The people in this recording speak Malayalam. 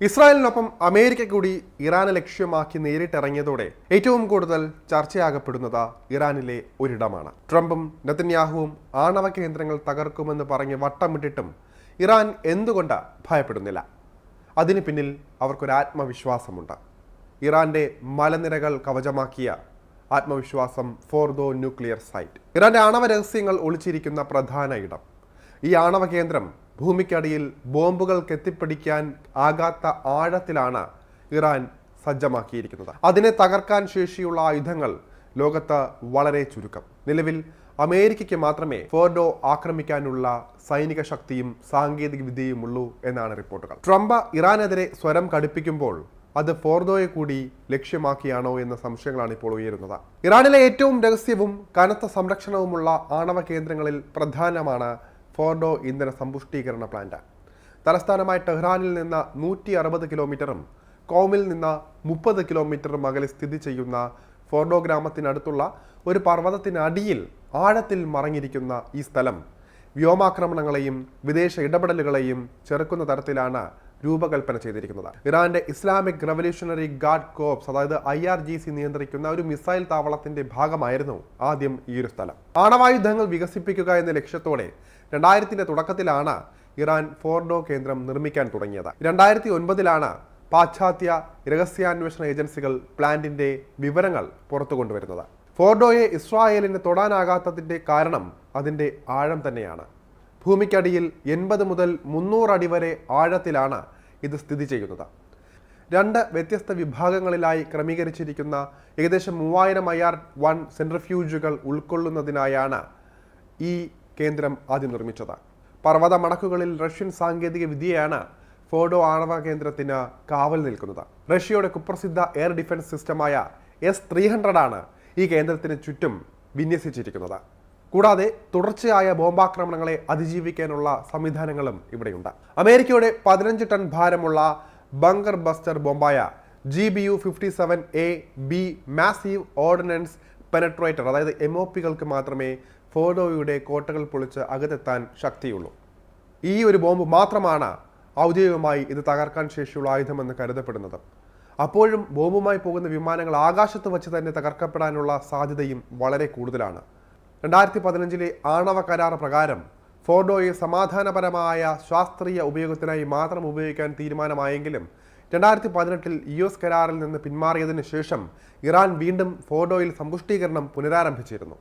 ഇസ്രായേലിനൊപ്പം അമേരിക്ക കൂടി ഇറാനെ ലക്ഷ്യമാക്കി നേരിട്ടിറങ്ങിയതോടെ ഏറ്റവും കൂടുതൽ ചർച്ചയാകപ്പെടുന്നത് ഇറാനിലെ ഒരിടമാണ്. ട്രംപും നെതന്യാഹുവും ആണവ കേന്ദ്രങ്ങൾ തകർക്കുമെന്ന് പറഞ്ഞ് വട്ടമിട്ടിട്ടും ഇറാൻ എന്തുകൊണ്ട് ഭയപ്പെടുന്നില്ല? അതിന് പിന്നിൽ അവർക്കൊരു ആത്മവിശ്വാസമുണ്ട്. ഇറാന്റെ മലനിരകൾ കവചമാക്കിയ ആത്മവിശ്വാസം ഫോർദോ ന്യൂക്ലിയർ സൈറ്റ്. ഇറാന്റെ ആണവ രഹസ്യങ്ങൾ ഒളിച്ചിരിക്കുന്ന പ്രധാന ഇടം. ഈ ആണവ കേന്ദ്രം ഭൂമിക്കടിയിൽ ബോംബുകൾ കെത്തിപ്പിടിക്കാൻ ആകാത്ത ആഴത്തിലാണ് ഇറാൻ സജ്ജമാക്കിയിരിക്കുന്നത്. അതിനെ തകർക്കാൻ ശേഷിയുള്ള ആയുധങ്ങൾ ലോകത്ത് വളരെ ചുരുക്കം. നിലവിൽ അമേരിക്കയ്ക്ക് മാത്രമേ ഫോർഡോ ആക്രമിക്കാനുള്ള സൈനിക ശക്തിയും സാങ്കേതിക വിദ്യയും ഉള്ളൂ എന്നാണ് റിപ്പോർട്ടുകൾ. ട്രംപ് ഇറാനെതിരെ സ്വരം കടുപ്പിക്കുമ്പോൾ അത് ഫോർഡോയെ കൂടി ലക്ഷ്യമാക്കിയാണോ എന്ന സംശയങ്ങളാണ് ഇപ്പോൾ ഉയരുന്നത്. ഇറാനിലെ ഏറ്റവും രഹസ്യവും കനത്ത സംരക്ഷണവുമുള്ള ആണവ കേന്ദ്രങ്ങളിൽ പ്രധാനമാണ് ഫോർഡോ ഇന്ധന സമ്പുഷ്ടീകരണ പ്ലാന്റ്. തലസ്ഥാനമായ ടെഹ്റാനിൽ നിന്ന് നൂറ്റി അറുപത് കിലോമീറ്ററും കോമിൽ നിന്ന് മുപ്പത് കിലോമീറ്ററും അകലെ സ്ഥിതി ചെയ്യുന്ന ഫോർഡോ ഗ്രാമത്തിനടുത്തുള്ള ഒരു പർവതത്തിനടിയിൽ ആഴത്തിൽ മറഞ്ഞിരിക്കുന്ന ഈ സ്ഥലം വ്യോമാക്രമണങ്ങളെയും വിദേശ ഇടപെടലുകളെയും ചെറുക്കുന്ന തരത്തിലാണ് രൂപകൽപ്പന ചെയ്തിരിക്കുന്നത് ഇറാന്റെ ഇസ്ലാമിക് റവല്യൂഷണറി ഗാർഡ് കോപ്സ് അതായത് ഐ ആർ ജി സി നിയന്ത്രിക്കുന്ന ഒരു മിസൈൽ താവളത്തിന്റെ ഭാഗമായിരുന്നു ആദ്യം ഈ ഒരു സ്ഥലം. ആണവായുധങ്ങൾ വികസിപ്പിക്കുക എന്ന ലക്ഷ്യത്തോടെ രണ്ടായിരത്തിന്റെ തുടക്കത്തിലാണ് ഇറാൻ ഫോർഡോ കേന്ദ്രം നിർമ്മിക്കാൻ തുടങ്ങിയത്. രണ്ടായിരത്തി ഒൻപതിലാണ് പാശ്ചാത്യ രഹസ്യാന്വേഷണ ഏജൻസികൾ പ്ലാന്റിന്റെ വിവരങ്ങൾ പുറത്തു കൊണ്ടുവരുന്നത് ഫോർഡോയെ ഇസ്രായേലിന് തൊടാനാകാത്തതിന്റെ കാരണം അതിന്റെ ആഴം തന്നെയാണ്. ഭൂമിക്കടിയിൽ എൺപത് മുതൽ മുന്നൂറ് അടി വരെ ആഴത്തിലാണ് ഇത് സ്ഥിതി ചെയ്യുന്നത്. രണ്ട് വ്യത്യസ്ത വിഭാഗങ്ങളിലായി ക്രമീകരിച്ചിരിക്കുന്ന ഏകദേശം മൂവായിരം ആർ വൺ സെൻട്രിഫ്യൂജുകൾ ഉൾക്കൊള്ളുന്നതിനായാണ് ഈ കേന്ദ്രം ആദ്യം നിർമ്മിച്ചത്. പർവത മടക്കുകളിൽ റഷ്യൻ സാങ്കേതിക വിദ്യയാണ് ഫോഡോ ആണവ കേന്ദ്രത്തിന് കാവൽ നിൽക്കുന്നത്. റഷ്യയുടെ കുപ്രസിദ്ധ എയർ ഡിഫൻസ് സിസ്റ്റമായ എസ് ത്രീ ഹൺഡ്രഡാണ് ഈ കേന്ദ്രത്തിന് ചുറ്റും വിന്യസിച്ചിരിക്കുന്നത്. കൂടാതെ തുടർച്ചയായ ബോംബാക്രമണങ്ങളെ അതിജീവിക്കാനുള്ള സംവിധാനങ്ങളും ഇവിടെയുണ്ട്. അമേരിക്കയുടെ പതിനഞ്ച് ടൺ ഭാരമുള്ള bunker buster ബോംബായ G B U fifty seven A B massive ordnance penetrator അതായത് എം ഒ പികൾക്ക് മാത്രമേ ഫോഡോയുടെ കോട്ടകൾ പൊളിച്ച് അകത്തെത്താൻ ശക്തിയുള്ളൂ. ഈ ഒരു ബോംബ് മാത്രമാണ് ഔദ്യോഗികമായി ഇത് തകർക്കാൻ ശേഷിയുള്ള ആയുധമെന്ന് കരുതപ്പെടുന്നത്. അപ്പോഴും ബോംബുമായി പോകുന്ന വിമാനങ്ങൾ ആകാശത്ത് വച്ച് തന്നെ തകർക്കപ്പെടാനുള്ള സാധ്യതയും വളരെ കൂടുതലാണ്. രണ്ടായിരത്തി പതിനഞ്ചിലെ ആണവ കരാർ പ്രകാരം ഫോർഡോയെ സമാധാനപരമായ ശാസ്ത്രീയ ഉപയോഗത്തിനായി മാത്രം ഉപയോഗിക്കാൻ തീരുമാനമായെങ്കിലും രണ്ടായിരത്തി പതിനെട്ടിൽ യു എസ് കരാറിൽ നിന്ന് പിന്മാറിയതിനു ശേഷം ഇറാൻ വീണ്ടും ഫോർഡോയിൽ സമ്പുഷ്ടീകരണം പുനരാരംഭിച്ചിരുന്നു.